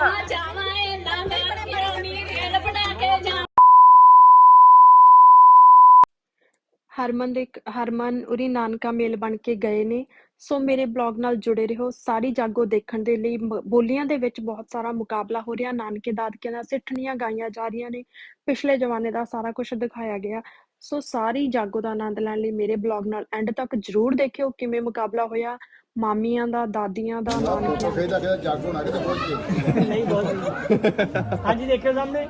ਜਾਵਾਂ ਏ ਲਾਂਗਾ ਕਿਉਂ ਰੇਲ ਬਣਾ ਕੇ ਜਾ ਹਰਮਨ ਦੇ ਹਰਮਨ ਉਰੀ ਨਾਨਕਾ ਮੇਲ ਬਣ ਕੇ ਗਏ ਨੇ। ਸੋ ਮੇਰੇ ਬਲੌਗ ਨਾਲ ਜੁੜੇ ਰਹੋ। ਸਾਰੀ ਜਾਗੋ ਦੇਖਣ ਦੇ ਲਈ ਬੋਲੀਆਂ ਦੇ ਵਿੱਚ ਬਹੁਤ ਸਾਰਾ ਮੁਕਾਬਲਾ ਹੋ ਰਿਹਾ। ਨਾਨਕੇ ਦਾਦਕਿਆਂ ਦਾ ਸਿੱਠਣੀਆਂ ਗਾਈਆਂ ਜਾ ਰਹੀਆਂ ਨੇ। ਪਿਛਲੇ ਜ਼ਮਾਨੇ ਦਾ ਸਾਰਾ ਕੁਝ ਦਿਖਾਇਆ ਗਿਆ। ਸੋ ਸਾਰੀ ਜਾਗੋ ਦਾ ਆਨੰਦ ਲੈਣ ਲਈ ਮੇਰੇ ਬਲੌਗ ਨਾਲ ਐਂਡ ਤੱਕ ਜਰੂਰ ਦੇਖਿਓ ਕਿਵੇਂ ਮੁਕਾਬਲਾ ਹੋਇਆ ਮਾਮੀਆਂ ਦਾ ਦਾਦੀਆਂ ਦਾ ਨਾਨਕਿਆਂ ਦਾ। ਫੇਰ ਤਾਂ ਜਾਗੋ ਨਾ ਕਿਤੇ ਪਹੁੰਚ ਕੇ ਨਹੀਂ ਬਹੁਤ ਹਾਂਜੀ ਦੇਖਿਓ ਸਾਹਮਣੇ।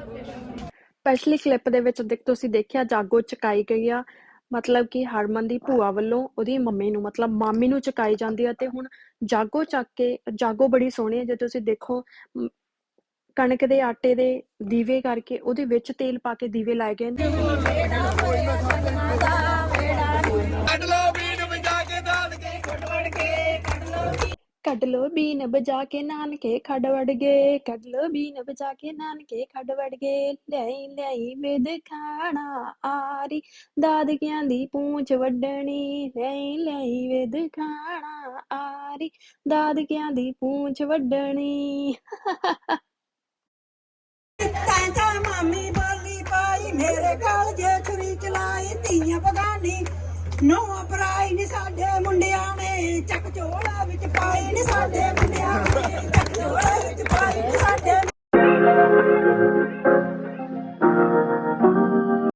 ਪਿਛਲੀ ਕਲਿੱਪ ਦੇ ਵਿੱਚ ਦੇਖ ਤੁਸੀਂ ਦੇਖਿਆ ਜਾਗੋ ਚਕਾਈ ਗਈ ਆ ਮਤਲਬ ਕਿ ਹਰਮਨ ਦੀ ਭੂਆ ਵੱਲੋਂ ਉਹਦੀ ਮੰਮੀ ਨੂੰ ਮਤਲਬ ਮਾਮੀ ਨੂੰ ਚਕਾਈ ਜਾਂਦੀ ਆ ਤੇ ਹੁਣ ਜਾਗੋ ਚੱਕ ਕੇ ਜਾਗੋ ਬੜੀ ਸੋਹਣੀ ਹੈ ਜੇ ਤੁਸੀਂ ਦੇਖੋ ਕਣਕ ਦੇ ਆਟੇ ਦੇ ਦੀਵੇ ਕਰਕੇ ਉਹਦੇ ਵਿੱਚ ਤੇਲ ਪਾ ਕੇ ਦੀਵੇ ਲਾਏ ਗਏ ਨੇ। ਕੱਢ ਲੋ ਬੀਨ ਬਜਾ ਕੇ ਨਾਨਕੇ ਖੜ ਵੜ ਗਏ। ਕੱਢ ਲੋ ਬੀਨ ਬਜਾ ਕੇ ਨਾਨਕੇ ਖੜ ਵੜ ਗਏ। ਲਿਆਈ ਲਿਆਈ ਵਿਦ ਖਾਣਾ ਆਰੀ। ਦਾਦਕਿਆਂ ਦੀ ਪੂੰਛ ਵੱਢਣੀ ਲਿਆਈ ਲਿਆਈ ਵਿਦ ਖਾਣਾ ਆਰੀ। ਦਾਦਕਿਆਂ ਦੀ ਪੂੰਛ ਵੱਢਣੀ। ਧੀਆਂ ਪਗਾਨੀ ਨੋ ਪਰਾਈ ਨੀ ਸਾਡੇ ਮੁੰਡਿਆਂ ਨੇ ਚੱਕ ਝੋਲਾ ਵਿੱਚ ਪਾਈ ਨੀ ਸਾਡੇ